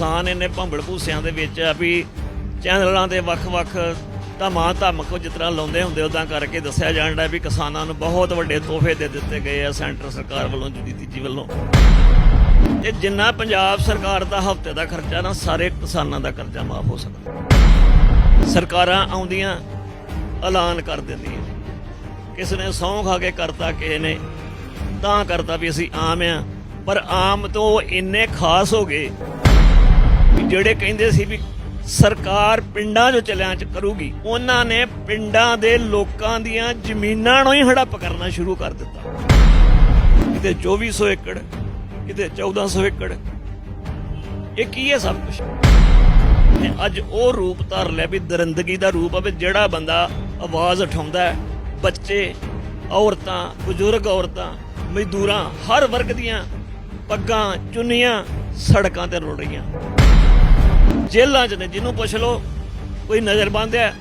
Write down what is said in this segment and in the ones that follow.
ਕਿਸਾਨ ਇਹਨੇ ਭੰਬਲ ਭੂਸਿਆਂ ਦੇ ਵਿੱਚ ਆ ਵੀ ਚੈਨਲਾਂ ਦੇ ਵੱਖ-ਵੱਖ ਧਮਾਂ ਧਮਕ ਜਿਸ ਤਰ੍ਹਾਂ ਲਾਉਂਦੇ ਹੁੰਦੇ ਉਦਾਂ ਕਰਕੇ ਦੱਸਿਆ ਜਾਂਦਾ ਵੀ ਕਿਸਾਨਾਂ ਨੂੰ ਬਹੁਤ ਵੱਡੇ ਤੋਹਫੇ ਦੇ ਦਿੱਤੇ ਗਏ ਆ ਸੈਂਟਰ ਸਰਕਾਰ ਵੱਲੋਂ ਜੁਡੀਤੀ ਜੀ ਵੱਲੋਂ। ਤੇ ਜਿੰਨਾ ਪੰਜਾਬ ਸਰਕਾਰ ਦਾ ਹਫ਼ਤੇ ਦਾ ਖਰਚਾ ਨਾ, ਸਾਰੇ ਕਿਸਾਨਾਂ ਦਾ ਕਰਜ਼ਾ ਮਾਫ ਹੋ ਸਕਦਾ। ਸਰਕਾਰਾਂ ਆਉਂਦੀਆਂ, ਐਲਾਨ ਕਰ ਦਿੰਦੀਆਂ। ਕਿਸ ਨੇ ਸਹੁੰ ਖਾ ਕੇ ਕਰਤਾ, ਕਿਸੇ ਨੇ ਤਾਂ ਕਰਤਾ ਵੀ ਅਸੀਂ ਆਮ ਆ, ਪਰ ਆਮ ਤੋਂ ਉਹ ਇੰਨੇ ਖਾਸ ਹੋ ਗਏ ਜਿਹੜੇ ਕਹਿੰਦੇ ਸੀ ਵੀ ਸਰਕਾਰ ਪਿੰਡਾਂ ਚੋਂ ਚਲਿਆਂ 'ਚ ਕਰੂਗੀ, ਉਹਨਾਂ ਨੇ ਪਿੰਡਾਂ ਦੇ ਲੋਕਾਂ ਦੀਆਂ ਜ਼ਮੀਨਾਂ ਨੂੰ ਹੀ ਹੜੱਪ ਕਰਨਾ ਸ਼ੁਰੂ ਕਰ ਦਿੱਤਾ। ਕਿਤੇ 2400 ਏਕੜ, ਕਿਤੇ 1400 ਏਕੜ। ਇਹ ਕੀ ਹੈ ਸਭ ਕੁਝ ਨੇ ਅੱਜ ਉਹ ਰੂਪ ਧਾਰ ਲਿਆ ਵੀ ਦਰਿੰਦਗੀ ਦਾ ਰੂਪ ਆ ਵੀ ਜਿਹੜਾ ਬੰਦਾ ਆਵਾਜ਼ ਉਠਾਉਂਦਾ ਹੈ, ਬੱਚੇ, ਔਰਤਾਂ, ਬਜ਼ੁਰਗ ਔਰਤਾਂ, ਮਜ਼ਦੂਰਾਂ, ਹਰ ਵਰਗ ਦੀਆਂ ਪੱਗਾਂ, ਚੁੰਨੀਆਂ ਸੜਕਾਂ ਤੇ ਰੁੜ ਰਹੀਆਂ। ਜੇਲ੍ਹਾਂ 'ਚ ਨੇ, ਜਿਹਨੂੰ ਪੁੱਛ ਲਓ ਕੋਈ ਨਜ਼ਰਬੰਦ ਹੈ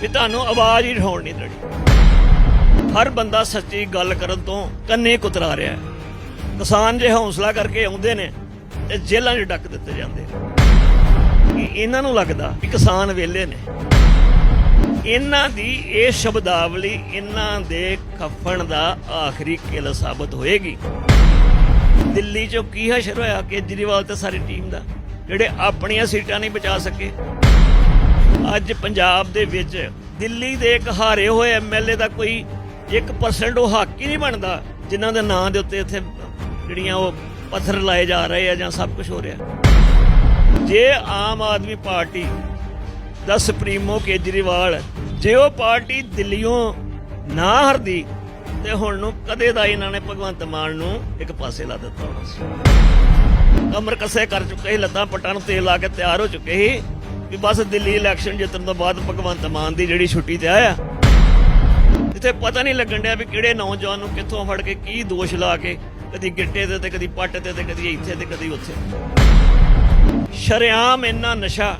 ਵੀ ਤੁਹਾਨੂੰ ਆਵਾਜ਼ ਹੀ ਉਠਾਉਣ ਨਹੀਂ ਦੇਣੀ। ਹਰ ਬੰਦਾ ਸੱਚੀ ਗੱਲ ਕਰਨ ਤੋਂ ਕੰਨੇ ਕੁਤਰਾ ਰਿਹਾ ਹੈ। ਕਿਸਾਨ ਜੇ ਹੌਸਲਾ ਕਰਕੇ ਆਉਂਦੇ ਨੇ ਤੇ ਜੇਲ੍ਹਾਂ 'ਚ ਡੱਕ ਦਿੱਤੇ ਜਾਂਦੇ ਕਿ ਇਹਨਾਂ ਨੂੰ ਲੱਗਦਾ ਵੀ ਕਿਸਾਨ ਵੇਲੇ ਨੇ? ਇਹਨਾਂ ਦੀ ਇਹ ਸ਼ਬਦਾਵਲੀ ਇਹਨਾਂ ਦੇ ਖੱਫਣ ਦਾ ਆਖਰੀ ਕਿਲ ਸਾਬਤ ਹੋਏਗੀ। ਦਿੱਲੀ 'ਚੋਂ ਕੀ ਹਸ਼ਰ ਹੋਇਆ? ਕੇਜਰੀਵਾਲ ਤੇ ਸਾਰੀ ਟੀਮ ਦਾ। ਜਿਹੜੇ ਆਪਣੀਆਂ ਸੀਟਾਂ ਨਹੀਂ ਬਚਾ ਸਕੇ। ਅੱਜ ਪੰਜਾਬ ਦੇ ਵਿੱਚ ਦਿੱਲੀ ਦੇ ਇੱਕ ਹਾਰੇ ਹੋਏ ਐਮਐਲਏ ਦਾ ਕੋਈ 1% ਉਹ ਹੱਕ ਹੀ ਨਹੀਂ ਬਣਦਾ, ਜਿਨ੍ਹਾਂ ਦੇ ਨਾਂ ਦੇ ਉੱਤੇ ਇੱਥੇ ਜਿਹੜੀਆਂ ਉਹ ਪੱਥਰ ਲਾਏ ਜਾ ਰਹੇ ਆ ਜਾਂ ਸਭ ਕੁਝ ਹੋ ਰਿਹਾ। ਜੇ ਆਮ ਆਦਮੀ ਪਾਰਟੀ ਦਾ ਸੁਪਰੀਮੋ ਕੇਜਰੀਵਾਲ, ਜੇ ਉਹ ਪਾਰਟੀ ਦਿੱਲੀੋਂ ਨਾ ਹਰਦੀ, ਤੇ ਹੁਣ ਨੂੰ ਕਦੇ ਦਾ ਇਹਨਾਂ ਨੇ ਭਗਵੰਤ ਮਾਨ ਨੂੰ ਇੱਕ ਪਾਸੇ ਲਾ ਦਿੱਤਾ ਹੋਣਾ ਸੀ। ਕਮਰ ਕੱਸੇ ਕਰ ਚੁੱਕੇ ਸੀ, ਲੱਤਾਂ ਪੱਟਾਂ ਨੂੰ ਤੇਲ ਲਾ ਕੇ ਤਿਆਰ ਹੋ ਚੁੱਕੇ ਸੀ ਵੀ ਬਸ ਦਿੱਲੀ ਇਲੈਕਸ਼ਨ ਜਿੱਤਣ ਤੋਂ ਬਾਅਦ ਭਗਵੰਤ ਮਾਨ ਦੀ ਜਿਹੜੀ ਛੁੱਟੀ ਤੇ ਆਇਆ। ਇੱਥੇ ਪਤਾ ਨਹੀਂ ਲੱਗਣ ਡਿਆ ਵੀ ਕਿਹੜੇ ਨੌਜਵਾਨ ਨੂੰ ਕਿੱਥੋਂ ਫੜ ਕੇ ਕੀ ਦੋਸ਼ ਲਾ ਕੇ ਕਦੀ ਗਿੱਟੇ ਤੇ ਤੇ ਕਦੀ ਪੱਟ ਤੇ ਤੇ ਕਦੀ ਇੱਥੇ ਤੇ ਕਦੀ ਉੱਥੇ। ਸ਼ਰਿਆਮ ਇੰਨਾ ਨਸ਼ਾ,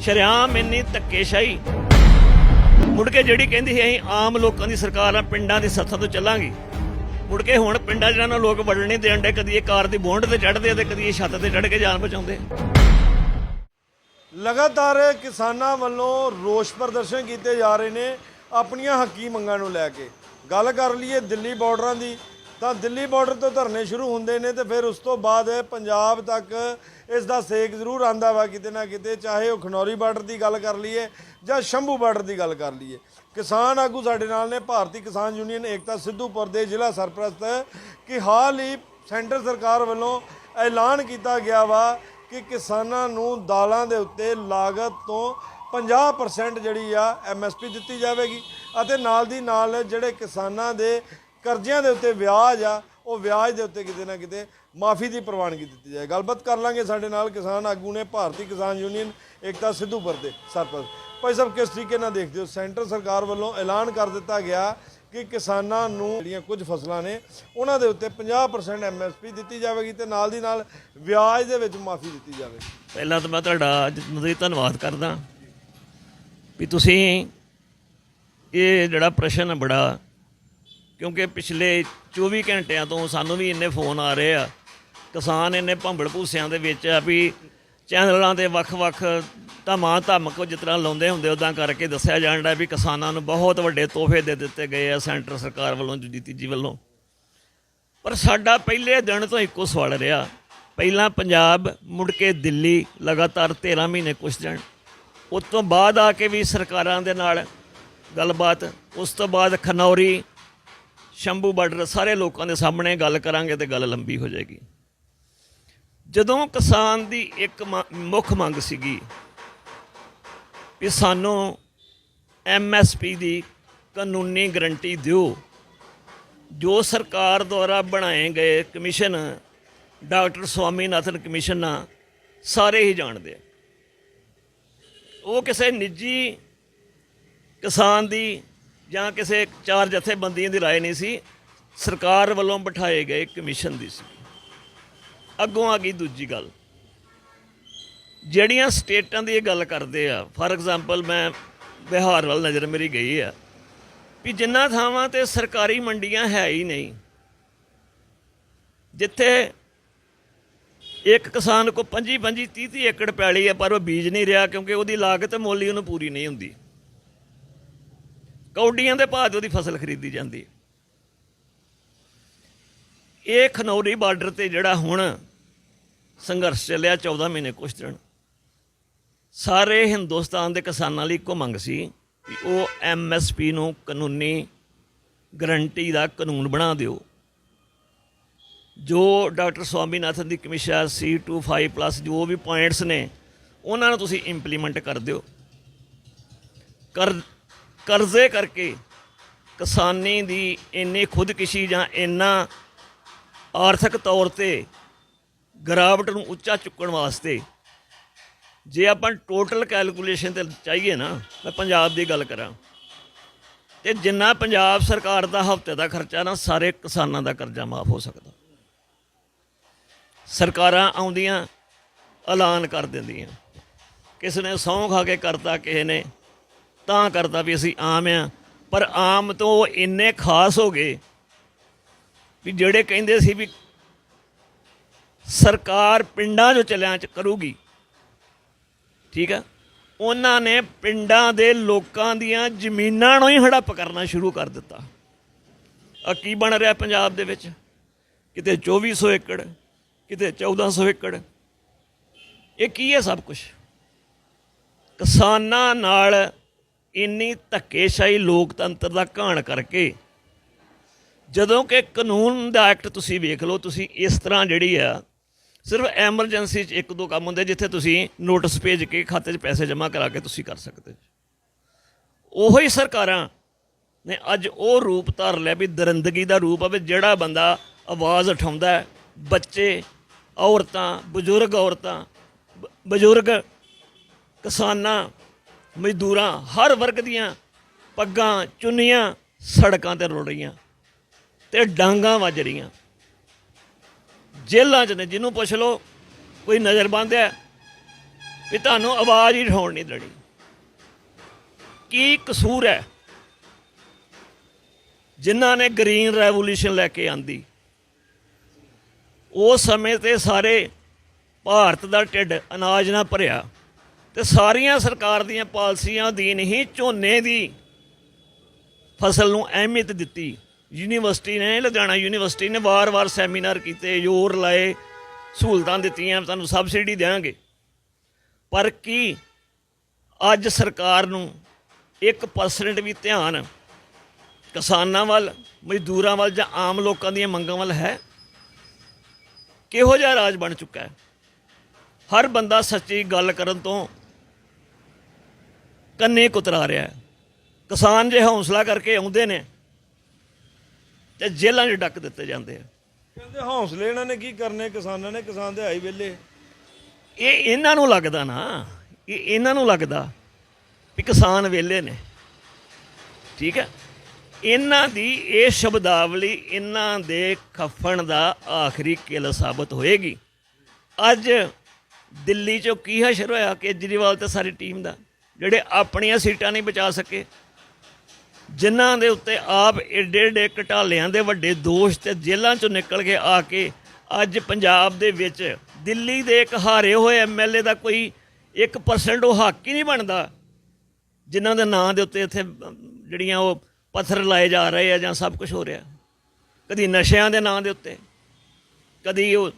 ਸ਼ਰਿਆਮ ਇੰਨੀ ਧੱਕੇਸ਼ਾਹੀ। ਮੁੜ ਕੇ ਜਿਹੜੀ ਕਹਿੰਦੀ ਸੀ, ਅਸੀਂ ਆਮ ਲੋਕਾਂ ਦੀ ਸਰਕਾਰ ਆ, ਪਿੰਡਾਂ ਦੀ ਸੱਥਾਂ ਤੋਂ ਚੱਲਾਂਗੇ। ਮੁੜ ਕੇ ਹੁਣ ਪਿੰਡਾਂ 'ਚ ਇਹਨਾਂ ਨੂੰ ਲੋਕ ਵੜਨ ਨਹੀਂ ਦੇਣ ਡੇ ਕਦੀ ਇਹ ਕਾਰ ਦੀ ਬੋਂਡ ਤੇ ਚੜ੍ਹਦੇ ਆ ਤੇ ਕਦੀ ਇਹ ਛੱਤ ਤੇ ਚੜ੍ਹ ਕੇ ਜਾਨ ਬਚਾਉਂਦੇ ਲਗਾਤਾਰ ਕਿਸਾਨਾਂ ਵੱਲੋਂ ਰੋਸ ਪ੍ਰਦਰਸ਼ਨ ਕੀਤੇ ਜਾ ਰਹੇ ਨੇ ਆਪਣੀਆਂ ਹੱਕੀ ਮੰਗਾਂ ਨੂੰ ਲੈ ਕੇ। ਗੱਲ ਕਰ ਲਈਏ ਦਿੱਲੀ ਬਾਰਡਰਾਂ ਦੀ। ਤਾਂ ਦਿੱਲੀ ਬਾਰਡਰ ਤੋਂ ਧਰਨੇ ਸ਼ੁਰੂ ਹੁੰਦੇ ਨੇ ਤੇ ਫਿਰ ਉਸ ਤੋਂ ਬਾਅਦ ਪੰਜਾਬ ਤੱਕ ਇਸ ਦਾ ਸੇਕ ਜ਼ਰੂਰ ਆਂਦਾ ਵਾ ਕਿਤੇ ਨਾ ਕਿਤੇ, ਚਾਹੇ ਉਹ ਖਨੌਰੀ ਬਾਰਡਰ ਦੀ ਗੱਲ ਕਰ ਲਈਏ ਜਾਂ ਸ਼ੰਭੂ ਬਾਰਡਰ ਦੀ ਗੱਲ ਕਰ ਲਈਏ। ਕਿਸਾਨ ਆਗੂ ਸਾਡੇ ਨਾਲ ਨੇ, ਭਾਰਤੀ ਕਿਸਾਨ ਯੂਨੀਅਨ, ਏਕਤਾ ਸਿੱਧੂਪੁਰ ਦੇ ਜ਼ਿਲ੍ਹਾ ਸਰਪ੍ਰਸਤ, ਕਿ ਹਾਲ ਹੀ ਸੈਂਟਰ ਸਰਕਾਰ ਵੱਲੋਂ ਐਲਾਨ ਕੀਤਾ ਗਿਆ ਵਾ ਕਿ ਕਿਸਾਨਾਂ ਨੂੰ ਦਾਲਾਂ ਦੇ ਉੱਤੇ ਲਾਗਤ ਤੋਂ 50% ਜਿਹੜੀ ਆ ਐਮਐਸਪੀ ਦਿੱਤੀ ਜਾਵੇਗੀ ਅਤੇ ਨਾਲ ਦੀ ਨਾਲ ਜਿਹੜੇ ਕਿਸਾਨਾਂ ਦੇ ਕਰਜ਼ਿਆਂ ਦੇ ਉੱਤੇ ਵਿਆਜ ਆ, ਉਹ ਵਿਆਜ ਦੇ ਉੱਤੇ ਕਿਤੇ ਨਾ ਕਿਤੇ ਮਾਫੀ ਦੀ ਪ੍ਰਵਾਨਗੀ ਦਿੱਤੀ ਜਾਏ। ਗੱਲਬਾਤ ਕਰ ਲਾਂਗੇ ਸਾਡੇ ਨਾਲ ਕਿਸਾਨ ਆਗੂ ਨੇ, ਭਾਰਤੀ ਕਿਸਾਨ ਯੂਨੀਅਨ, ਏਕਤਾ ਸਿੱਧੂਪੁਰ ਦੇ ਸਰਪੰਚ। ਭਾਈ ਸਾਹਿਬ, ਕਿਸ ਤਰੀਕੇ ਨਾਲ ਦੇਖਦੇ ਹੋ? ਸੈਂਟਰ ਸਰਕਾਰ ਵੱਲੋਂ ਐਲਾਨ ਕਰ ਦਿੱਤਾ ਗਿਆ ਕਿ ਕਿਸਾਨਾਂ ਨੂੰ ਜਿਹੜੀਆਂ ਕੁਝ ਫਸਲਾਂ ਨੇ, ਉਹਨਾਂ ਦੇ ਉੱਤੇ 50% ਐਮਐਸਪੀ ਦਿੱਤੀ ਜਾਵੇਗੀ ਤੇ ਨਾਲ ਦੀ ਨਾਲ ਵਿਆਜ ਦੇ ਵਿੱਚ ਮਾਫੀ ਦਿੱਤੀ ਜਾਵੇਗੀ। ਪਹਿਲਾਂ ਤਾਂ ਮੈਂ ਤੁਹਾਡਾ ਜਿਤਨਾ ਧੰਨਵਾਦ ਕਰਦਾ ਵੀ ਤੁਸੀਂ ਇਹ ਜਿਹੜਾ ਪ੍ਰਸ਼ਨ ਬੜਾ ਕਿਉਂਕਿ ਪਿਛਲੇ 24 ਘੰਟਿਆਂ ਤੋਂ ਸਾਨੂੰ ਵੀ ਇੰਨੇ ਫੋਨ ਆ ਰਹੇ ਆ। ਕਿਸਾਨ ਇੰਨੇ ਭੰਬੜ ਭੂਸਿਆਂ ਦੇ ਵਿੱਚ ਆ ਵੀ ਚੈਨਲਾਂ ਦੇ ਵੱਖ-ਵੱਖ ਧਮਾਂ ਧਮਕ ਜਿਸ ਤਰ੍ਹਾਂ ਲਾਉਂਦੇ ਹੁੰਦੇ ਉਦਾਂ ਕਰਕੇ ਦੱਸਿਆ ਜਾਂਦਾ ਵੀ ਕਿਸਾਨਾਂ ਨੂੰ ਬਹੁਤ ਵੱਡੇ ਤੋਹਫੇ ਦੇ ਦਿੱਤੇ ਗਏ ਆ ਸੈਂਟਰ ਸਰਕਾਰ ਵੱਲੋਂ ਜੁਡੀਤੀ ਜੀ ਵੱਲੋਂ। ਪਰ ਸਾਡਾ ਪਹਿਲੇ ਦਿਨ ਤੋਂ ਇੱਕੋ ਸਵਾਲ ਰਿਹਾ, ਪਹਿਲਾਂ ਪੰਜਾਬ ਮੁੜ ਕੇ ਦਿੱਲੀ ਲਗਾਤਾਰ 13 ਮਹੀਨੇ ਕੁਛ ਦਿਨ ਉਸ ਤੋਂ ਬਾਅਦ ਆ ਕੇ ਵੀ ਸਰਕਾਰਾਂ ਦੇ ਨਾਲ ਗੱਲਬਾਤ, ਉਸ ਤੋਂ ਬਾਅਦ ਖਨੌਰੀ ਸ਼ੰਭੂ ਬਾਰਡਰ ਸਾਰੇ ਲੋਕਾਂ ਦੇ ਸਾਹਮਣੇ ਗੱਲ ਕਰਾਂਗੇ ਤੇ ਗੱਲ ਲੰਬੀ ਹੋ ਜਾਏਗੀ। ਜਦੋਂ ਕਿਸਾਨ ਦੀ ਇੱਕ ਮੁੱਖ ਮੰਗ ਸੀਗੀ ਵੀ ਸਾਨੂੰ ਐਮਐਸਪੀ ਦੀ ਕਾਨੂੰਨੀ ਗਰੰਟੀ ਦਿਓ, ਜੋ ਸਰਕਾਰ ਦੁਆਰਾ ਬਣਾਏ ਗਏ ਕਮਿਸ਼ਨ, ਡਾਕਟਰ ਸਵਾਮੀਨਾਥਨ ਕਮਿਸ਼ਨ ਨਾਲ ਸਾਰੇ ਹੀ ਜਾਣਦੇ ਉਹ ਕਿਸੇ ਨਿੱਜੀ ਕਿਸਾਨ ਦੀ ਜਾਂ ਕਿਸੇ ਚਾਰ ਜਥੇਬੰਦੀਆਂ ਦੀ رائے ਨਹੀਂ ਸੀ ਸਰਕਾਰ ਵੱਲੋਂ ਬਿਠਾਏ ਗਏ ਕਮਿਸ਼ਨ ਦੀ ਸੀ ਅੱਗੋਂ ਆ ਗਈ ਦੂਜੀ ਗੱਲ ਜਿਹੜੀਆਂ ਸਟੇਟਾਂ ਦੀ ਇਹ ਗੱਲ ਕਰਦੇ ਆ ਫਾਰ ਐਗਜ਼ਾਮਪਲ ਮੈਂ ਬਿਹਾਰ ਵੱਲ ਨਜ਼ਰ ਮੇਰੀ ਗਈ ਆ ਵੀ ਜਿੰਨਾ ਥਾਵਾਂ ਤੇ ਸਰਕਾਰੀ ਮੰਡੀਆਂ ਹੈ ਹੀ ਨਹੀਂ ਜਿੱਥੇ ਇੱਕ ਕਿਸਾਨ ਕੋ 25 25 30 30 ਏਕੜ ਪੈਲੀ ਹੈ ਪਰ ਉਹ ਬੀਜ ਨਹੀਂ ਰਿਹਾ ਕਿਉਂਕਿ ਉਹਦੀ ਲਾਗਤ ਮੁੱਲ ਹੀ ਉਹਨੂੰ ਪੂਰੀ ਨਹੀਂ ਹੁੰਦੀ ਕੌਡੀਆਂ ਦੇ ਭਾਅ ਤੇ ਉਹਦੀ ਫਸਲ ਖਰੀਦੀ ਜਾਂਦੀ ਹੈ। ਇਹ ਖਨੌਰੀ ਬਾਰਡਰ ਤੇ ਜਿਹੜਾ ਹੁਣ ਸੰਘਰਸ਼ ਚੱਲਿਆ 14 ਮਹੀਨੇ ਕੁਛ ਦਿਨ। ਸਾਰੇ ਹਿੰਦੁਸਤਾਨ ਦੇ ਕਿਸਾਨਾਂ ਲਈ ਇੱਕੋ ਮੰਗ ਸੀ ਕਿ ਉਹ ਐਮਐਸਪੀ ਨੂੰ ਕਾਨੂੰਨੀ ਗਰੰਟੀ ਦਾ ਕਾਨੂੰਨ ਬਣਾ ਦਿਓ। ਜੋ ਡਾਕਟਰ ਸਵਾਮੀਨਾਥਨ ਦੀ ਕਮਿਸ਼ਨ C25 ਪਲੱਸ, ਜੋ ਵੀ ਪੁਆਇੰਟਸ ਨੇ, ਉਹਨਾਂ ਨੂੰ ਤੁਸੀਂ ਇੰਪਲੀਮੈਂਟ ਕਰ ਦਿਓ। ਕਰ ਕਰਜ਼ੇ ਕਰਕੇ ਕਿਸਾਨੀ ਦੀ ਇੰਨੀ ਖੁਦਕੁਸ਼ੀ ਜਾਂ ਇੰਨਾ ਆਰਥਿਕ ਤੌਰ ਤੇ ਗਿਰਾਵਟ ਨੂੰ ਉੱਚਾ ਚੁੱਕਣ ਵਾਸਤੇ ਜੇ ਆਪਾਂ ਟੋਟਲ ਕੈਲਕੂਲੇਸ਼ਨ ਤੇ ਚਾਹੀਏ ਨਾ, ਮੈਂ ਪੰਜਾਬ ਦੀ ਗੱਲ ਕਰਾਂ, ਤੇ ਜਿੰਨਾ ਪੰਜਾਬ ਸਰਕਾਰ ਦਾ ਹਫ਼ਤੇ ਦਾ ਖਰਚਾ ਨਾ, ਸਾਰੇ ਕਿਸਾਨਾਂ ਦਾ ਕਰਜ਼ਾ ਮਾਫ ਹੋ ਸਕਦਾ। ਸਰਕਾਰਾਂ ਆਉਂਦੀਆਂ, ਐਲਾਨ ਕਰ ਦਿੰਦੀਆਂ। ਕਿਸ ਨੇ ਸਹੁੰ ਖਾ ਕੇ ਕਰਤਾ, ਕਿਸੇ ਨੇ ਤਾਂ ਕਰਦਾ ਵੀ ਅਸੀਂ ਆਮ ਆ, ਪਰ ਆਮ ਤੋਂ ਉਹ ਇੰਨੇ ਖਾਸ ਹੋ ਗਏ ਵੀ ਜਿਹੜੇ ਕਹਿੰਦੇ ਸੀ ਵੀ ਸਰਕਾਰ ਪਿੰਡਾਂ 'ਚੋਂ ਚਲਿਆਂ ਚ ਕਰੂਗੀ। ਠੀਕ ਆ? ਉਹਨਾਂ ਨੇ ਪਿੰਡਾਂ ਦੇ ਲੋਕਾਂ ਦੀਆਂ ਜ਼ਮੀਨਾਂ ਨੂੰ ਹੀ ਹੜੱਪ ਕਰਨਾ ਸ਼ੁਰੂ ਕਰ ਦਿੱਤਾ। ਆ ਕੀ ਬਣ ਰਿਹਾ ਪੰਜਾਬ ਦੇ ਵਿੱਚ? ਕਿਤੇ 2400 ਏਕੜ, ਕਿਤੇ 1400 ਏਕੜ। ਇਹ ਕੀ ਹੈ ਸਭ ਕੁਝ ਕਿਸਾਨਾਂ ਨਾਲ ਇੰਨੀ ਧੱਕੇਸ਼ਾਹੀ ਲੋਕਤੰਤਰ ਦਾ ਘਾਣ ਕਰਕੇ ਜਦੋਂ ਕਿ ਕਾਨੂੰਨ ਦਾ ਐਕਟ ਤੁਸੀਂ ਵੇਖ ਲਓ, ਤੁਸੀਂ ਇਸ ਤਰ੍ਹਾਂ ਜਿਹੜੀ ਆ, ਸਿਰਫ ਐਮਰਜੈਂਸੀ 'ਚ ਇੱਕ ਦੋ ਕੰਮ ਹੁੰਦੇ ਜਿੱਥੇ ਤੁਸੀਂ ਨੋਟਿਸ ਭੇਜ ਕੇ ਖਾਤੇ 'ਚ ਪੈਸੇ ਜਮ੍ਹਾਂ ਕਰਾ ਕੇ ਤੁਸੀਂ ਕਰ ਸਕਦੇ ਹੋ। ਉਹੋ ਹੀ ਸਰਕਾਰਾਂ ਨੇ ਅੱਜ ਉਹ ਰੂਪ ਧਾਰ ਲਿਆ ਵੀ ਦਰਿੰਦਗੀ ਦਾ ਰੂਪ ਆ ਵੀ ਜਿਹੜਾ ਬੰਦਾ ਆਵਾਜ਼ ਉਠਾਉਂਦਾ ਹੈ, ਬੱਚੇ, ਔਰਤਾਂ, ਬਜ਼ੁਰਗ ਔਰਤਾਂ, ਬ- ਬਜ਼ੁਰਗ ਕਿਸਾਨਾਂ ਮਜ਼ਦੂਰਾਂ ਹਰ ਵਰਗ ਦੀਆਂ ਪੱਗਾਂ, ਚੁੰਨੀਆਂ, ਸੜਕਾਂ ਤੇ ਰੁਲ ਰਹੀਆਂ ਤੇ ਡਾਂਗਾਂ ਵੱਜ ਰਹੀਆਂ। ਜੇਲ੍ਹਾਂ 'ਚ ਨੇ, ਜਿਹਨੂੰ ਪੁੱਛ ਲਓ, ਕੋਈ ਨਜ਼ਰਬੰਦ ਹੈ ਵੀ ਤੁਹਾਨੂੰ ਆਵਾਜ਼ ਹੀ ਉਠਾਉਣ ਨਹੀਂ ਦੇਣੀ। ਕੀ ਕਸੂਰ ਹੈ? ਜਿਨ੍ਹਾਂ ਨੇ ਗ੍ਰੀਨ ਰੈਵੋਲੂਸ਼ਨ ਲੈ ਕੇ ਆਂਦੀ ਉਸ ਸਮੇਂ ਤੇ ਸਾਰੇ ਭਾਰਤ ਦਾ ਢਿੱਡ ਅਨਾਜ ਨਾਲ ਭਰਿਆ। ਤੇ ਸਾਰੀਆਂ ਸਰਕਾਰ ਦੀਆਂ ਪਾਲਿਸੀਆਂ ਅਧੀਨ ਹੀ ਝੋਨੇ ਦੀ ਫਸਲ ਨੂੰ ਅਹਿਮੀਅਤ ਦਿੱਤੀ। ਯੂਨੀਵਰਸਿਟੀ ਨੇ, ਲੁਧਿਆਣਾ ਯੂਨੀਵਰਸਿਟੀ ਨੇ ਵਾਰ-ਵਾਰ ਸੈਮੀਨਾਰ ਕੀਤੇ, ਜ਼ੋਰ ਲਾਏ, ਸਹੂਲਤਾਂ ਦਿੱਤੀਆਂ, ਤੁਹਾਨੂੰ ਸਬਸਿਡੀ ਦੇਵਾਂਗੇ। ਪਰ ਕੀ ਅੱਜ ਸਰਕਾਰ ਨੂੰ 1% ਵੀ ਧਿਆਨ ਕਿਸਾਨਾਂ ਵੱਲ, ਮਜ਼ਦੂਰਾਂ ਵੱਲ ਜਾਂ ਆਮ ਲੋਕਾਂ ਦੀਆਂ ਮੰਗਾਂ ਵੱਲ ਹੈ? ਕਿਹੋ ਜਿਹਾ ਰਾਜ ਬਣ ਚੁੱਕਾ ਹੈ? ਹਰ ਬੰਦਾ ਸੱਚੀ ਗੱਲ ਕਰਨ ਤੋਂ ਕੰਨੇ ਕੁਤਰਾ ਰਿਹਾ ਹੈ। ਕਿਸਾਨ ਜੇ ਹੌਸਲਾ ਕਰਕੇ ਆਉਂਦੇ ਨੇ ਤੇ ਜੇਲ੍ਹਾਂ 'ਚ ਡੱਕ ਦਿੱਤੇ ਜਾਂਦੇ ਆ। ਕਹਿੰਦੇ ਹੌਸਲੇ ਇਹਨਾਂ ਨੇ ਕੀ ਕਰਨੇ ਕਿਸਾਨਾਂ ਨੇ ਕਿਸਾਨ ਦੇ ਆਈ ਵੇਲੇ ਇਹ ਇਹਨਾਂ ਨੂੰ ਲੱਗਦਾ ਨਾ ਇਹ ਇਹਨਾਂ ਨੂੰ ਲੱਗਦਾ ਵੀ ਕਿਸਾਨ ਵਿਹਲੇ ਨੇ। ਠੀਕ ਹੈ? ਇਹਨਾਂ ਦੀ ਇਹ ਸ਼ਬਦਾਵਲੀ ਇਹਨਾਂ ਦੇ ਖਫਣ ਦਾ ਆਖਰੀ ਕਿਲ ਸਾਬਤ ਹੋਏਗੀ। ਅੱਜ ਦਿੱਲੀ 'ਚੋਂ ਕੀ ਹਸ਼ਰ ਹੋਇਆ? ਕੇਜਰੀਵਾਲ ਤੇ ਸਾਰੀ ਟੀਮ ਦਾ। ਜਿਹੜੇ ਆਪਣੀਆਂ ਸੀਟਾਂ ਨਹੀਂ ਬਚਾ ਸਕੇ। ਜਿਨ੍ਹਾਂ ਦੇ ਉੱਤੇ ਆਪ ਏਡੇ ਏਡੇ ਘਟਾਲਿਆਂ ਦੇ ਵੱਡੇ ਦੋਸ਼ ਤੇ ਜੇਲ੍ਹਾਂ ਚੋਂ ਨਿਕਲ ਕੇ ਆ ਕੇ ਅੱਜ ਪੰਜਾਬ ਦੇ ਵਿੱਚ ਦਿੱਲੀ ਦੇ ਇੱਕ ਹਾਰੇ ਹੋਏ ਐਮਐਲਏ ਦਾ ਕੋਈ 1% ਉਹ ਹੱਕ ਹੀ ਨਹੀਂ ਬਣਦਾ, ਜਿਨ੍ਹਾਂ ਦੇ ਨਾਂ ਦੇ ਉੱਤੇ ਇੱਥੇ ਜਿਹੜੀਆਂ ਉਹ ਪੱਥਰ ਲਾਏ ਜਾ ਰਹੇ ਆ ਜਾਂ ਸਭ ਕੁਝ ਹੋ ਰਿਹਾ। ਕਦੀ ਨਸ਼ਿਆਂ ਦੇ ਨਾਂ ਦੇ ਉੱਤੇ, ਕਦੀ ਉਹ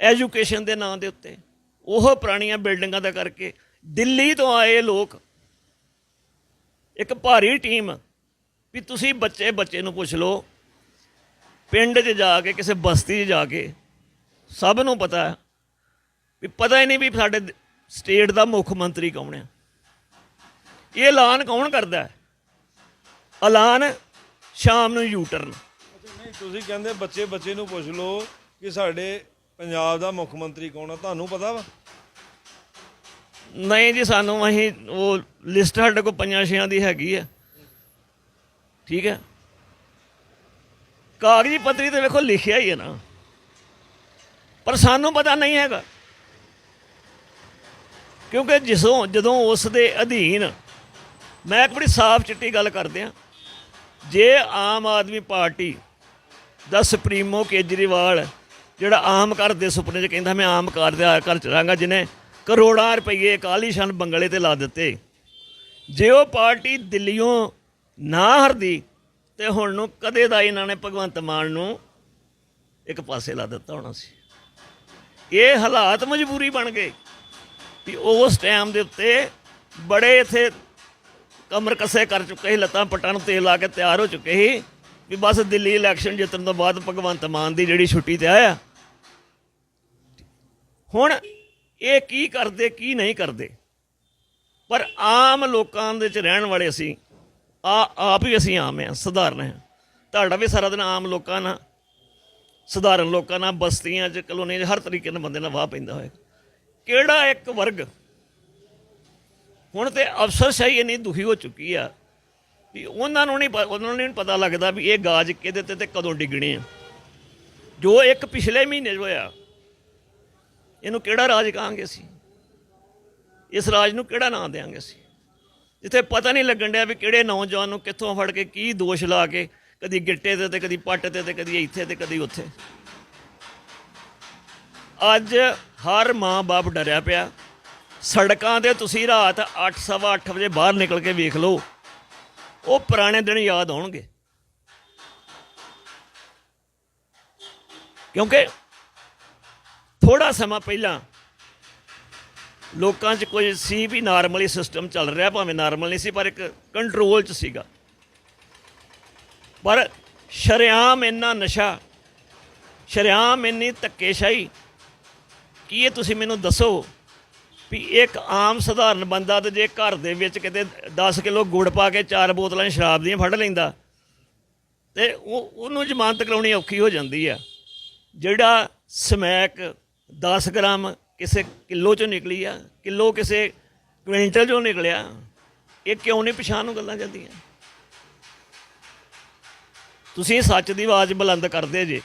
ਐਜੂਕੇਸ਼ਨ ਦੇ ਨਾਂ ਦੇ ਉੱਤੇ। ਉਹ ਪੁਰਾਣੀਆਂ ਬਿਲਡਿੰਗਾਂ ਦਾ ਕਰਕੇ ਦਿੱਲੀ ਤੋਂ ਆਏ ਲੋਕ ਇੱਕ ਭਾਰੀ ਟੀਮ, ਵੀ ਤੁਸੀਂ ਬੱਚੇ ਬੱਚੇ ਨੂੰ ਪੁੱਛ ਲਓ, ਪਿੰਡ 'ਚ ਜਾ ਕੇ, ਕਿਸੇ ਬਸਤੀ 'ਚ ਜਾ ਕੇ, ਸਭ ਨੂੰ ਪਤਾ ਹੈ ਵੀ ਪਤਾ ਹੀ ਨਹੀਂ ਵੀ ਸਾਡੇ ਸਟੇਟ ਦਾ ਮੁੱਖ ਮੰਤਰੀ ਕੌਣ ਹੈ। ਇਹ ਐਲਾਨ ਕੌਣ ਕਰਦਾ ਹੈ? ਐਲਾਨ ਸ਼ਾਮ ਨੂੰ ਯੂ ਟਰਨ। ਨਹੀਂ, ਤੁਸੀਂ ਕਹਿੰਦੇ ਬੱਚੇ ਬੱਚੇ ਨੂੰ ਪੁੱਛ ਲਓ ਕਿ ਸਾਡੇ ਪੰਜਾਬ ਦਾ ਮੁੱਖ ਮੰਤਰੀ ਕੌਣ ਆ, ਤੁਹਾਨੂੰ ਪਤਾ ਵਾ? ਨਹੀਂ ਜੀ, ਸਾਨੂੰ ਅਸੀਂ ਉਹ ਲਿਸਟ ਸਾਡੇ ਕੋਲ ਪੰਜਾਂ ਛਿਆਂ ਦੀ ਹੈਗੀ ਹੈ ਠੀਕ ਹੈ? ਕਾਗਜ਼ੀ ਪੱਤਰੀ ਤੇ ਵੇਖੋ ਲਿਖਿਆ ਹੀ ਹੈ ਨਾ। ਪਰ ਸਾਨੂੰ ਪਤਾ ਨਹੀਂ ਹੈਗਾ। ਕਿਉਂਕਿ ਜਿਸੋਂ, ਜਦੋਂ ਉਸ ਦੇ ਅਧੀਨ ਮੈਂ ਇੱਕ ਬੜੀ ਸਾਫ਼ ਚਿੱਟੀ ਗੱਲ ਕਰਦੇ ਆ ਜੇ ਆਮ ਆਦਮੀ ਪਾਰਟੀ ਦਾ ਸੁਪਰੀਮੋ ਕੇਜਰੀਵਾਲ, ਜਿਹੜਾ ਆਮ ਘਰ ਦੇ ਸੁਪਨੇ 'ਚ ਕਹਿੰਦਾ, ਮੈਂ ਆਮ ਘਰ ਦੇ ਘਰ ਚ ਰਹਾਂਗਾ, ਜਿਹਨੇ ਕਰੋੜਾਂ ਰੁਪਏ ਕਾਲੀਸ਼ਾਨ ਬੰਗਲੇ ਤੇ ਲਾ ਦਿੱਤੇ। ਜੇ ਉਹ ਪਾਰਟੀ ਦਿੱਲੀੋਂ ਨਾ ਹਰਦੀ, ਤੇ ਹੁਣ ਨੂੰ ਕਦੇ ਦਾ ਇਹਨਾਂ ਨੇ ਭਗਵੰਤ ਮਾਨ ਨੂੰ ਇੱਕ ਪਾਸੇ ਲਾ ਦਿੱਤਾ ਹੋਣਾ ਸੀ। ਇਹ ਹਾਲਾਤ ਮਜਬੂਰੀ ਬਣ ਗਏ ਵੀ ਉਸ ਟਾਈਮ ਦੇ ਉੱਤੇ ਬੜੇ ਇਥੇ ਕਮਰ ਕੱਸੇ ਕਰ ਚੁੱਕੇ ਸੀ, ਲੱਤਾਂ ਪੱਟਾਂ ਨੂੰ ਤੇਲ ਲਾ ਕੇ ਤਿਆਰ ਹੋ ਚੁੱਕੇ ਸੀ ਵੀ ਬਸ ਦਿੱਲੀ ਇਲੈਕਸ਼ਨ ਜਿੱਤਣ ਤੋਂ ਬਾਅਦ ਭਗਵੰਤ ਮਾਨ ਦੀ ਜਿਹੜੀ ਛੁੱਟੀ ਤੇ ਆਇਆ। ਹੁਣ ਇਹ ਕੀ ਕਰਦੇ, ਕੀ ਨਹੀਂ ਕਰਦੇ? ਪਰ ਆਮ ਲੋਕਾਂ ਦੇ ਚ ਰਹਿਣ ਵਾਲੇ ਅਸੀਂ, ਆ, ਆਪ ਹੀ ਅਸੀਂ ਆਮ ਹਾਂ, ਸਧਾਰਨ ਹਾਂ। ਤੁਹਾਡਾ ਵੀ ਸਾਰਾ ਦਿਨ ਆਮ ਲੋਕਾਂ ਨਾਲ, ਸਧਾਰਨ ਲੋਕਾਂ ਨਾਲ ਬਸਤੀਆਂ 'ਚ, ਕਲੋਨੀਆਂ 'ਚ, ਹਰ ਤਰੀਕੇ ਨਾਲ ਬੰਦੇ ਨਾਲ ਵਾਹ ਪੈਂਦਾ ਹੋਏ ਕਿਹੜਾ ਇੱਕ ਵਰਗ? ਹੁਣ ਤੇ ਅਫਸਰਸ਼ਾਹੀ ਇੰਨੀ ਦੁਖੀ ਹੋ ਚੁੱਕੀ ਆ ਵੀ ਉਹਨਾਂ ਨੂੰ ਨਹੀਂ ਪ- ਉਹਨਾਂ ਨੂੰ ਨਹੀਂ ਪਤਾ ਲੱਗਦਾ ਵੀ ਇਹ ਗਾਜ ਕਿਹਦੇ ਤੇ ਤੇ ਕਦੋਂ ਡਿੱਗਣੇ ਆ। ਜੋ ਇੱਕ ਪਿਛਲੇ ਮਹੀਨੇ 'ਚ ਹੋਇਆ ਇਹਨੂੰ ਕਿਹੜਾ ਰਾਜ ਕਹਾਂਗੇ ਅਸੀਂ? ਇਸ ਰਾਜ ਨੂੰ ਕਿਹੜਾ ਨਾਂ ਦੇਾਂਗੇ ਅਸੀਂ? ਜਿੱਥੇ ਪਤਾ ਨਹੀਂ ਲੱਗਣ ਡਿਆ ਵੀ ਕਿਹੜੇ ਨੌਜਵਾਨ ਨੂੰ ਕਿੱਥੋਂ ਫੜ ਕੇ ਕੀ ਦੋਸ਼ ਲਾ ਕੇ ਕਦੀ ਗਿੱਟੇ ਤੇ ਤੇ ਕਦੀ ਪੱਟ ਤੇ ਤੇ ਕਦੀ ਇੱਥੇ ਤੇ ਕਦੀ ਉੱਥੇ। ਅੱਜ ਹਰ ਮਾਂ-ਬਾਪ ਡਰਿਆ ਪਿਆ। ਸੜਕਾਂ ਤੇ ਤੁਸੀਂ ਰਾਤ 8:30 ਵਜੇ ਬਾਹਰ ਨਿਕਲ ਕੇ ਵੇਖ ਲਓ। ਉਹ ਪੁਰਾਣੇ ਦਿਨ ਯਾਦ ਆਉਣਗੇ। ਕਿਉਂਕਿ ਥੋੜਾ ਸਮਾਂ ਪਹਿਲਾਂ ਲੋਕਾਂ 'ਚ ਕੁਝ ਸੀ ਵੀ ਨਾਰਮਲੀ ਸਿਸਟਮ ਚੱਲ ਰਿਹਾ, ਭਾਵੇਂ ਨਾਰਮਲ ਨਹੀਂ ਸੀ, ਪਰ ਇੱਕ ਕੰਟਰੋਲ 'ਚ ਸੀਗਾ। ਪਰ ਸ਼ਰੇਆਮ ਇੰਨਾ ਨਸ਼ਾ, ਸ਼ਰੇਆਮ ਇੰਨੀ ਧੱਕੇਸ਼ਾਹੀ, ਕੀ ਇਹ ਤੁਸੀਂ ਮੈਨੂੰ ਦੱਸੋ ਵੀ ਇੱਕ ਆਮ ਸਧਾਰਨ ਬੰਦਾ ਤੇ ਜੇ ਘਰ ਦੇ ਵਿੱਚ ਕਿਤੇ 10 ਕਿਲੋ ਗੁੜ ਪਾ ਕੇ ਚਾਰ ਬੋਤਲਾਂ ਸ਼ਰਾਬ ਦੀਆਂ ਫੜ ਲੈਂਦਾ, ਤੇ ਉਹ ਉਹਨੂੰ ਜ਼ਮਾਨਤ ਕਰਾਉਣੀ ਔਖੀ ਹੋ ਜਾਂਦੀ ਆ। ਜਿਹੜਾ ਸਮੈਕ 10 ਗ੍ਰਾਮ ਕਿਸੇ ਕਿਲੋ ਚੋਂ ਨਿਕਲੀ ਆ, ਕਿਲੋ ਕਿਸੇ ਕੁਇੰਟਲ ਚੋਂ ਨਿਕਲਿਆ, ਇਹ ਕਿਉਂ ਨਹੀਂ ਪਛਾਣ ਨੂੰ ਗੱਲਾਂ ਜਾਂਦੀਆਂ ਤੁਸੀਂ ਸੱਚ ਦੀ ਆਵਾਜ਼ ਬੁਲੰਦ ਕਰਦੇ ਜੇ।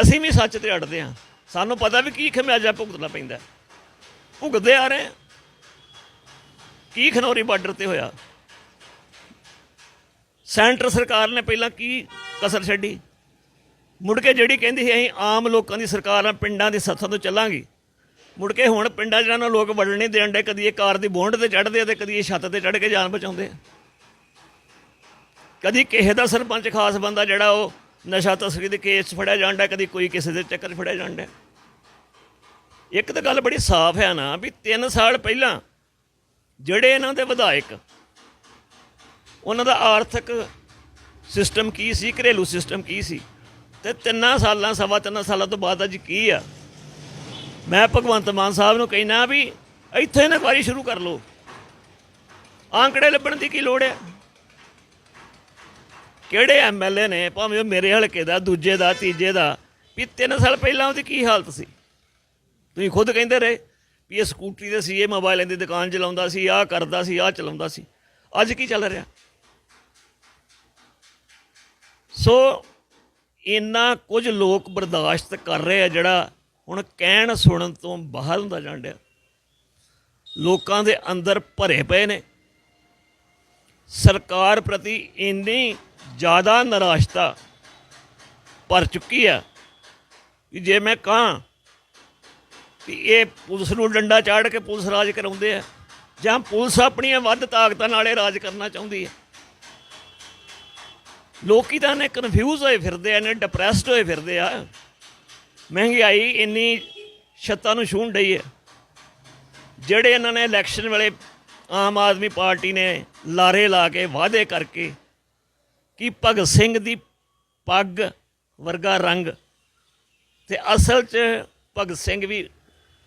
ਅਸੀਂ ਵੀ ਸੱਚ ਤੇ ਅੜਦੇ ਹਾਂ। ਸਾਨੂੰ ਪਤਾ ਵੀ ਕੀ ਖਮਿਆਜਾ ਭੁਗਤਣਾ ਪੈਂਦਾ ਭੁਗਤਦੇ ਆ ਰਹੇ ਕੀ ਖਨੌਰੀ ਬਾਰਡਰ ਤੇ ਹੋਇਆ? ਸੈਂਟਰ ਸਰਕਾਰ ਨੇ ਪਹਿਲਾਂ ਕੀ ਕਸਰ ਛੱਡੀ? ਮੁੜ ਕੇ ਜਿਹੜੀ ਕਹਿੰਦੀ ਸੀ, ਅਸੀਂ ਆਮ ਲੋਕਾਂ ਦੀ ਸਰਕਾਰ ਆ, ਪਿੰਡਾਂ ਦੀ ਸੱਥਾਂ ਤੋਂ ਚੱਲਾਂਗੇ। ਮੁੜ ਕੇ ਹੁਣ ਪਿੰਡਾਂ ਜਿਹੜਾ ਨੂੰ ਲੋਕ ਵੜਨ ਨਹੀਂ ਦੇਣ ਡੇ ਕਦੀ ਇਹ ਕਾਰ ਦੀ ਬੋਂਡ ਤੇ ਚੜ੍ਹਦੇ ਆ ਤੇ ਕਦੀ ਇਹ ਛੱਤ ਤੇ ਚੜ੍ਹ ਕੇ ਜਾਨ ਬਚਾਉਂਦੇ ਆ। ਕਦੀ ਕਿਸੇ ਦਾ ਸਰਪੰਚ ਖਾਸ ਬੰਦਾ ਜਿਹੜਾ ਉਹ ਨਸ਼ਾ ਤਸਕਰੀ ਦੇ ਕੇਸ 'ਚ ਫੜਿਆ ਜਾਂਦਾ ਕਦੀ ਕੋਈ ਕਿਸੇ ਦੇ ਚੱਕਰ 'ਚ ਫੜਿਆ ਜਾਂਦਾ ਇੱਕ ਤਾਂ ਗੱਲ ਬੜੀ ਸਾਫ਼ ਹੈ ਨਾ ਵੀ 3 ਸਾਲ ਪਹਿਲਾਂ ਜਿਹੜੇ ਇਹਨਾਂ ਦੇ ਵਿਧਾਇਕ, ਉਹਨਾਂ ਦਾ ਆਰਥਿਕ ਸਿਸਟਮ ਕੀ ਸੀ, ਘਰੇਲੂ ਸਿਸਟਮ ਕੀ ਸੀ? ਤੇ ਤਿੰਨਾਂ ਸਾਲਾਂ, ਸਵਾ ਤਿੰਨਾਂ ਸਾਲਾਂ ਤੋਂ ਬਾਅਦ ਅੱਜ ਕੀ ਆ? ਮੈਂ ਭਗਵੰਤ ਮਾਨ ਸਾਹਿਬ ਨੂੰ ਕਹਿਣਾ ਵੀ ਇੱਥੇ ਇਨਕੁਆਰੀ ਸ਼ੁਰੂ ਕਰ ਲਓ। ਆਂਕੜੇ ਲੱਭਣ ਦੀ ਕੀ ਲੋੜ ਹੈ? ਕਿਹੜੇ ਐਮਐਲਏ ਨੇ, ਭਾਵੇਂ ਉਹ ਮੇਰੇ ਹਲਕੇ ਦਾ, ਦੂਜੇ ਦਾ, ਤੀਜੇ ਦਾ, ਵੀ 3 ਸਾਲ ਪਹਿਲਾਂ ਉਹਦੀ ਕੀ ਹਾਲਤ ਸੀ? ਤੁਸੀਂ ਖੁਦ ਕਹਿੰਦੇ ਰਹੇ ਵੀ ਇਹ ਸਕੂਟਰੀ ਦੇ ਸੀ ਇਹ ਮੋਬਾਈਲਾਂ ਦੀ ਦੁਕਾਨ ਚਲਾਉਂਦਾ ਸੀ, ਆਹ ਕਰਦਾ ਸੀ, ਆਹ ਚਲਾਉਂਦਾ ਸੀ। ਅੱਜ ਕੀ ਚੱਲ ਰਿਹਾ? ਸੋ ਇੰਨਾ ਕੁਝ ਲੋਕ ਬਰਦਾਸ਼ਤ ਕਰ ਰਹੇ ਆ ਜਿਹੜਾ ਹੁਣ ਕਹਿਣ ਸੁਣਨ ਤੋਂ ਬਾਹਰ ਹੁੰਦਾ ਜਾਣ ਡਿਆ। ਲੋਕਾਂ ਦੇ ਅੰਦਰ ਭਰੇ ਪਏ ਨੇ। ਸਰਕਾਰ ਪ੍ਰਤੀ ਇੰਨੀ ਜ਼ਿਆਦਾ ਨਿਰਾਸ਼ਤਾ ਭਰ ਚੁੱਕੀ ਆ ਕਿ ਜੇ ਮੈਂ ਕਹਾਂ ਕਿ ਇਹ ਪੁਲਿਸ ਨੂੰ ਡੰਡਾ ਚਾੜ ਕੇ ਪੁਲਿਸ ਰਾਜ ਕਰਾਉਂਦੇ ਆ ਜਾਂ ਪੁਲਿਸ ਆਪਣੀਆਂ ਵੱਧ ਤਾਕਤਾਂ ਨਾਲੇ ਰਾਜ ਕਰਨਾ ਚਾਹੁੰਦੀ ਹੈ ਲੋਕੀ ਤਾਂ ਨੇ ਕਨਫਿਊਜ਼ ਹੋਏ ਫਿਰਦੇ ਆ ਨੇ ਡਿਪਰੈਸਡ ਹੋਏ ਫਿਰਦੇ ਆ। ਮਹਿੰਗਾਈ ਇੰਨੀ ਛੱਤਾਂ ਨੂੰ ਛੂਹਣ ਡਈ ਹੈ। ਜਿਹੜੇ ਇਹਨਾਂ ਨੇ ਇਲੈਕਸ਼ਨ ਵੇਲੇ ਆਮ ਆਦਮੀ ਪਾਰਟੀ ਨੇ ਲਾਰੇ ਲਾ ਕੇ ਵਾਅਦੇ ਕਰਕੇ ਕਿ ਭਗਤ ਸਿੰਘ ਦੀ ਪੱਗ ਵਰਗਾ ਰੰਗ ਤੇ ਅਸਲ 'ਚ ਭਗਤ ਸਿੰਘ ਵੀ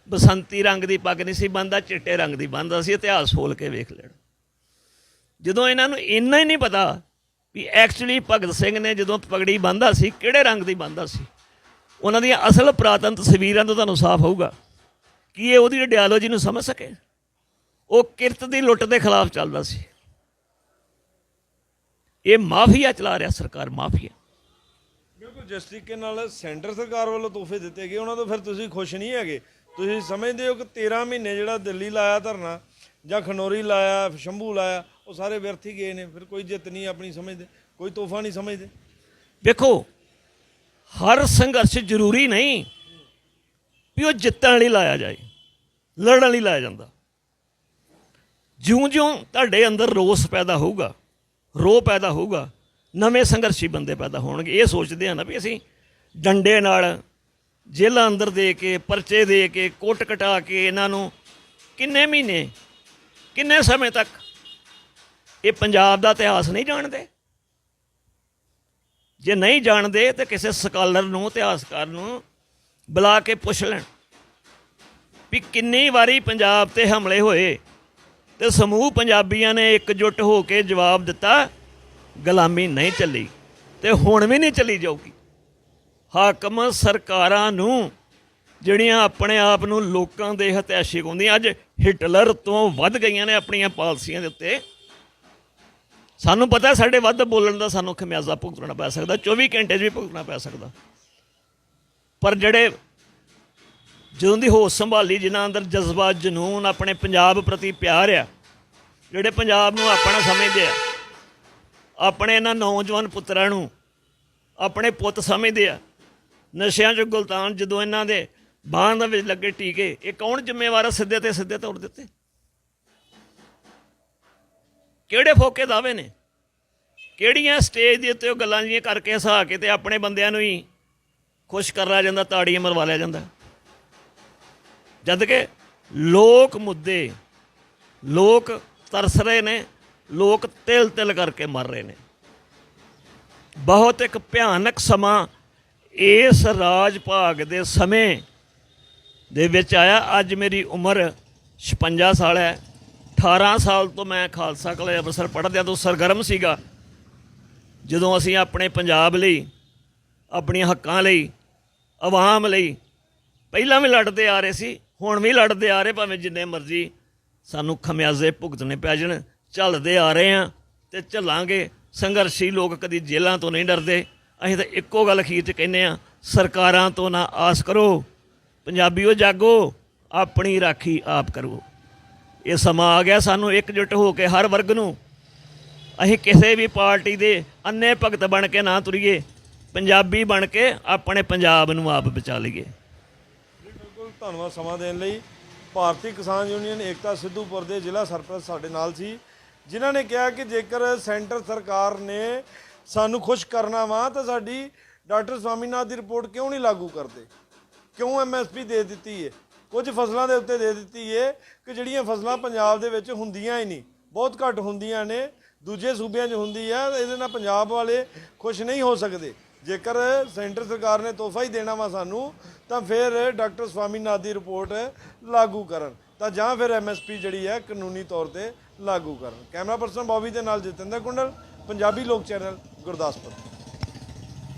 ਬਸੰਤੀ ਰੰਗ ਦੀ ਪੱਗ ਨਹੀਂ ਸੀ ਬੰਦਾ ਚਿੱਟੇ ਰੰਗ ਦੀ ਬੰਦਾ ਸੀ, ਇਤਿਹਾਸ ਫੋਲ ਕੇ ਵੇਖ ਲੈਣ। ਜਦੋਂ ਇਹਨਾਂ ਨੂੰ ਇੰਨਾ ਹੀ ਨਹੀਂ ਪਤਾ ਵੀ ਐਕਚੁਅਲੀ ਭਗਤ ਸਿੰਘ ਨੇ ਜਦੋਂ ਪਗੜੀ ਬੰਦਾ ਸੀ, ਕਿਹੜੇ ਰੰਗ ਦੀ ਬੰਦਾ ਸੀ? ਉਹਨਾਂ ਦੀਆਂ ਅਸਲ ਪ੍ਰਾਤਨ ਤਸਵੀਰਾਂ ਤੋਂ ਤੁਹਾਨੂੰ ਸਾਫ਼ ਹੋਊਗਾ। ਕਿ ਇਹ ਉਹਦੀ ਆਈਡੀਓਲੋਜੀ ਨੂੰ ਸਮਝ ਸਕੇ? ਉਹ ਕਿਰਤ ਦੀ ਲੁੱਟ ਦੇ ਖਿਲਾਫ ਚੱਲਦਾ ਸੀ। ਇਹ ਮਾਫੀਆ ਚਲਾ ਰਿਹਾ ਸਰਕਾਰ, ਮਾਫੀਆ। ਬਿਲਕੁਲ, ਜਿਸ ਤਰੀਕੇ ਨਾਲ ਸੈਂਟਰ ਸਰਕਾਰ ਵੱਲੋਂ ਤੋਹਫੇ ਦਿੱਤੇ ਗਏ, ਉਹਨਾਂ ਤੋਂ ਫਿਰ ਤੁਸੀਂ ਖੁਸ਼ ਨਹੀਂ ਹੈਗੇ। ਤੁਸੀਂ ਸਮਝਦੇ ਹੋ ਕਿ 13 ਮਹੀਨੇ ਜਿਹੜਾ ਦਿੱਲੀ ਲਾਇਆ ਧਰਨਾ ਜਾਂ ਖਨੌਰੀ ਲਾਇਆ, ਸ਼ੰਭੂ ਲਾਇਆ ਉਹ ਸਾਰੇ ਵਿਅਰਥ ਹੀ ਗਏ ਨੇ, ਫਿਰ ਕੋਈ ਜਿੱਤ ਨਹੀਂ ਆਪਣੀ ਸਮਝਦੇ, ਕੋਈ ਤੋਹਫਾ ਨਹੀਂ ਸਮਝਦੇ। ਵੇਖੋ, ਹਰ ਸੰਘਰਸ਼ ਜ਼ਰੂਰੀ ਨਹੀਂ ਵੀ ਉਹ ਜਿੱਤਣ ਲਈ ਲਾਇਆ ਜਾਏ, ਲੜਨ ਲਈ ਲਾਇਆ ਜਾਂਦਾ। ਜਿਉਂ-ਜਿਉਂ ਤੁਹਾਡੇ ਅੰਦਰ ਰੋਸ ਪੈਦਾ ਹੋਊਗਾ, ਰੋਹ ਪੈਦਾ ਹੋਊਗਾ, ਨਵੇਂ ਸੰਘਰਸ਼ੀ ਬੰਦੇ ਪੈਦਾ ਹੋਣਗੇ। ਇਹ ਸੋਚਦੇ ਆ ਨਾ ਵੀ ਅਸੀਂ ਡੰਡੇ ਨਾਲ ਜੇਲ੍ਹਾਂ ਅੰਦਰ ਦੇ ਕੇ, ਪਰਚੇ ਦੇ ਕੇ ਕੋਟ ਕਟਾ ਕੇ ਇਹਨਾਂ ਨੂੰ ਕਿੰਨੇ ਮਹੀਨੇ, ਕਿੰਨੇ ਸਮੇਂ ਤੱਕ ਇਹ ਪੰਜਾਬ ਦਾ ਇਤਿਹਾਸ ਨਹੀਂ ਜਾਣਦੇ। ਜੇ ਨਹੀਂ ਜਾਣਦੇ ਤੇ ਕਿਸੇ ਸਕਾਲਰ ਨੂੰ, ਇਤਿਹਾਸਕਾਰ ਨੂੰ ਬੁਲਾ ਕੇ ਪੁੱਛ ਲੈਣ ਵੀ ਕਿੰਨੀ ਵਾਰੀ ਪੰਜਾਬ ਤੇ ਹਮਲੇ ਹੋਏ ਤੇ ਸਮੂਹ ਪੰਜਾਬੀਆਂ ਨੇ ਇਕਜੁੱਟ ਹੋ ਕੇ ਜਵਾਬ ਦਿੱਤਾ, ਗੁਲਾਮੀ ਨਹੀਂ ਚੱਲੀ ਤੇ ਹੁਣ ਵੀ ਨਹੀਂ ਚੱਲੀ ਜਾਊਗੀ। ਹਾਕਮ ਸਰਕਾਰਾਂ ਨੂੰ, ਜਿਹੜੀਆਂ ਆਪਣੇ ਆਪ ਨੂੰ ਲੋਕਾਂ ਦੇ ਹਤੈਸ਼ੀ ਕਹਿੰਦੀਆਂ ਅੱਜ ਹਿਟਲਰ ਤੋਂ ਵੱਧ ਗਈਆਂ ਨੇ ਆਪਣੀਆਂ ਪਾਲਸੀਆਂ ਦੇ ਉੱਤੇ। ਸਾਨੂੰ ਪਤਾ ਸਾਡੇ ਵੱਧ ਬੋਲਣ ਦਾ ਸਾਨੂੰ ਖਮਿਆਜ਼ਾ ਭੁਗਤਣਾ ਪੈ ਸਕਦਾ 24 ਘੰਟੇ 'ਚ ਵੀ ਭੁਗਤਣਾ ਪੈ ਸਕਦਾ। ਪਰ ਜਿਹੜੇ ਜਦੋਂ ਦੀ ਹੋਸ਼ ਸੰਭਾਲੀ, ਜਿਨ੍ਹਾਂ ਅੰਦਰ ਜਜ਼ਬਾ, ਜਨੂਨ ਆਪਣੇ ਪੰਜਾਬ ਪ੍ਰਤੀ ਪਿਆਰ ਆ, ਜਿਹੜੇ ਪੰਜਾਬ ਨੂੰ ਆਪਣਾ ਸਮਝਦੇ ਆ, ਆਪਣੇ ਇਹਨਾਂ ਨੌਜਵਾਨ ਪੁੱਤਰਾਂ ਨੂੰ ਆਪਣੇ ਪੁੱਤ ਸਮਝਦੇ ਆ, ਨਸ਼ਿਆਂ 'ਚ ਗੁਲਤਾਨ ਜਦੋਂ ਇਹਨਾਂ ਦੇ ਬਾਹਾਂ ਦੇ ਵਿੱਚ ਲੱਗੇ ਟੀਕੇ, ਇਹ ਕੌਣ ਜ਼ਿੰਮੇਵਾਰ ਆ ਸਿੱਧੇ ਤੇ ਸਿੱਧੇ ਤੌਰ ਦਿੱਤੇ ਕਿਹੜੇ ਫੋਕੇ ਦਾਅਵੇ ਨੇ? ਕਿਹੜੀਆਂ ਸਟੇਜ ਦੇ ਉੱਤੇ ਉਹ ਗੱਲਾਂ ਜੀਆਂ ਕਰਕੇ ਹਸਾ ਕੇ ਤੇ ਆਪਣੇ ਬੰਦਿਆਂ ਨੂੰ ਹੀ ਖੁਸ਼ ਕਰ ਲਿਆ ਜਾਂਦਾ, ਤਾੜੀਆਂ ਮਰਵਾ ਲਿਆ ਜਾਂਦਾ? ਜਦ ਕਿ ਲੋਕ ਮੁੱਦੇ, ਲੋਕ ਤਰਸ ਰਹੇ ਨੇ, ਲੋਕ ਤਿਲ ਤਿਲ ਕਰਕੇ ਮਰ ਰਹੇ ਨੇ। ਬਹੁਤ ਇੱਕ ਭਿਆਨਕ ਸਮਾਂ ਇਸ ਰਾਜ ਭਾਗ ਦੇ ਸਮੇਂ ਦੇ ਵਿੱਚ ਆਇਆ। ਅੱਜ ਮੇਰੀ ਉਮਰ 56 ਸਾਲ ਹੈ। 18 ਸਾਲ ਤੋਂ ਮੈਂ ਖਾਲਸਾ ਕਾਲਜ ਅੰਮ੍ਰਿਤਸਰ ਪੜ੍ਹਦਿਆਂ ਤੋਂ ਸਰਗਰਮ ਸੀਗਾ। ਜਦੋਂ ਅਸੀਂ ਆਪਣੇ ਪੰਜਾਬ ਲਈ, ਆਪਣੀਆਂ ਹੱਕਾਂ ਲਈ, ਆਵਾਮ ਲਈ ਪਹਿਲਾਂ ਵੀ ਲੜਦੇ ਆ ਰਹੇ ਸੀ, ਹੁਣ ਵੀ ਲੜਦੇ ਆ ਰਹੇ, ਭਾਵੇਂ ਜਿੰਨੇ ਮਰਜ਼ੀ ਸਾਨੂੰ ਖਮਿਆਜ਼ੇ ਭੁਗਤਣੇ ਪੈ ਜਾਣ ਚੱਲਦੇ ਆ ਰਹੇ ਆ ਤੇ ਚੱਲਾਂਗੇ ਸੰਘਰਸ਼ੀ ਲੋਕ ਕਦੀ ਜੇਲ੍ਹਾਂ ਤੋਂ ਨਹੀਂ ਡਰਦੇ। ਅਸੀਂ ਤਾਂ ਇੱਕੋ ਗੱਲ ਅਖੀਰ 'ਚ ਕਹਿੰਦੇ ਆ ਸਰਕਾਰਾਂ ਤੋਂ ਨਾ ਆਸ ਕਰੋ, ਪੰਜਾਬੀਓ ਜਾਗੋ, ਆਪਣੀ ਰਾਖੀ ਆਪ ਕਰੋ। ਇਹ ਸਮਾਂ ਆ ਗਿਆ ਸਾਨੂੰ ਇਕਜੁੱਟ ਹੋ ਕੇ ਹਰ ਵਰਗ ਨੂੰ। ਅਸੀਂ ਕਿਸੇ ਵੀ ਪਾਰਟੀ ਦੇ ਅੰਨੇ ਭਗਤ ਬਣ ਕੇ ਨਾ ਤੁਰੀਏ, ਪੰਜਾਬੀ ਬਣ ਕੇ ਆਪਣੇ ਪੰਜਾਬ ਨੂੰ ਆਪ ਬਚਾ ਲਈਏ। ਬਿਲਕੁਲ, ਧੰਨਵਾਦ ਸਮਾਂ ਦੇਣ ਲਈ। ਭਾਰਤੀ ਕਿਸਾਨ ਯੂਨੀਅਨ ਏਕਤਾ ਸਿੱਧੂਪੁਰ ਦੇ ਜ਼ਿਲ੍ਹਾ ਸਰਪ੍ਰਸਤ ਸਾਡੇ ਨਾਲ ਸੀ, ਜਿਨ੍ਹਾਂ ਨੇ ਕਿਹਾ ਕਿ ਜੇਕਰ ਸੈਂਟਰ ਸਰਕਾਰ ਨੇ ਸਾਨੂੰ ਖੁਸ਼ ਕਰਨਾ ਵਾ, ਤਾਂ ਸਾਡੀ ਡਾਕਟਰ ਸਵਾਮੀਨਾਥ ਦੀ ਰਿਪੋਰਟ ਕਿਉਂ ਨਹੀਂ ਲਾਗੂ ਕਰਦੇ? ਕਿਉਂ ਐਮਐਸਪੀ ਦੇ ਦਿੱਤੀ ਹੈ ਕੁਝ ਫਸਲਾਂ ਦੇ ਉੱਤੇ ਦੇ ਦਿੱਤੀ ਹੈ ਕਿ ਜਿਹੜੀਆਂ ਫਸਲਾਂ ਪੰਜਾਬ ਦੇ ਵਿੱਚ ਹੁੰਦੀਆਂ ਹੀ ਨਹੀਂ। ਬਹੁਤ ਘੱਟ ਹੁੰਦੀਆਂ ਨੇ। ਦੂਜੇ ਸੂਬਿਆਂ 'ਚ ਹੁੰਦੀ ਆ, ਇਹਦੇ ਨਾਲ ਪੰਜਾਬ ਵਾਲੇ ਖੁਸ਼ ਨਹੀਂ ਹੋ ਸਕਦੇ। ਜੇਕਰ ਸੈਂਟਰ ਸਰਕਾਰ ਨੇ ਤੋਹਫਾ ਹੀ ਦੇਣਾ ਵਾ ਸਾਨੂੰ, ਤਾਂ ਫਿਰ ਡਾਕਟਰ ਸਵਾਮੀਨਾਥ ਦੀ ਰਿਪੋਰਟ ਲਾਗੂ ਕਰਨ। ਤਾਂ ਜਾਂ ਫਿਰ ਐਮਐਸਪੀ ਜਿਹੜੀ ਹੈ ਕਾਨੂੰਨੀ ਤੌਰ ਤੇ ਲਾਗੂ ਕਰਨ। ਕੈਮਰਾ ਪਰਸਨ ਬੌਬੀ ਦੇ ਨਾਲ ਜਤਿੰਦਰ ਕੁੰਡਲ, ਪੰਜਾਬੀ ਲੋਕ ਚੈਨਲ, ਗੁਰਦਾਸਪੁਰ।